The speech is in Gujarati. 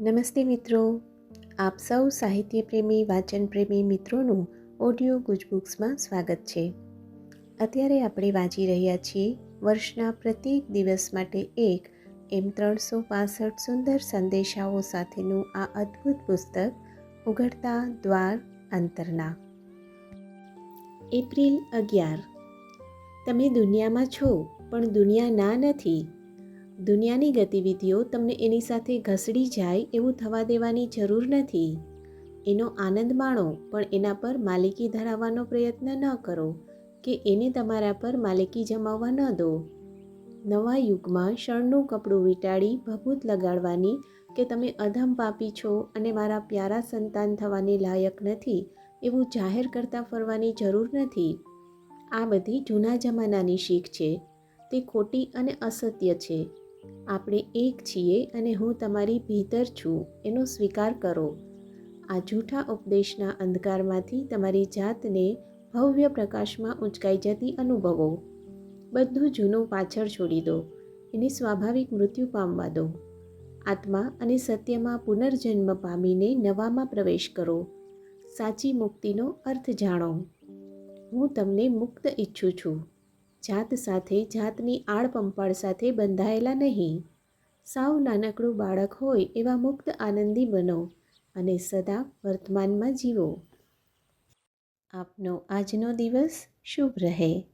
નમસ્તે મિત્રો. આપ સૌ સાહિત્ય પ્રેમી વાચન પ્રેમી મિત્રોનું ઓડિયો ગુજબુક્સમાં સ્વાગત છે. અત્યારે આપણે વાંચી રહ્યા છીએ વર્ષના પ્રત્યેક દિવસ માટે એક એમ ત્રણસો પાસઠ સુંદર સંદેશાઓ સાથેનું આ અદ્ભુત પુસ્તક, ઉઘડતા દ્વાર અંતરના. એપ્રિલ અગિયાર. તમે દુનિયામાં છો, પણ દુનિયા ના નથી. દુનિયાની ગતિવિધિઓ તમને એની સાથે ઘસડી જાય એવું થવા દેવાની જરૂર નથી. એનો આનંદ માણો, પણ એના પર માલિકી ધરાવવાનો પ્રયત્ન ન કરો, કે એને તમારા પર માલિકી જમાવવા ન દો. નવા યુગમાં શણનું કપડું વીંટાળી ભભૂત લગાડવાની કે તમે અધમ પાપી છો અને મારા પ્યારા સંતાન થવાને લાયક નથી, એવું જાહેર કરતા ફરવાની જરૂર નથી. આ બધી જૂના જમાનાની શીખ છે. તે ખોટી અને અસત્ય છે. આપણે એક છીએ અને હું તમારી ભીતર છું, એનો સ્વીકાર કરો. આ જૂઠા ઉપદેશના અંધકારમાંથી તમારી જાતને ભવ્ય પ્રકાશમાં ઉંચકાઈ જતી અનુભવો. બધું જૂનું પાછળ છોડી દો, એની સ્વાભાવિક મૃત્યુ પામવા દો. આત્મા અને સત્યમાં પુનર્જન્મ પામીને નવામાં પ્રવેશ કરો. સાચી મુક્તિનો અર્થ જાણો. હું તમને મુક્ત ઈચ્છું છું. જાત સાથે જાતની આળપંપાળ સાથે બંધાયેલા નહીં. સાવ નાનકડું બાળક હોય એવા મુક્ત આનંદી બનો અને સદા વર્તમાનમાં જીવો. આપનો આજનો દિવસ શુભ રહે.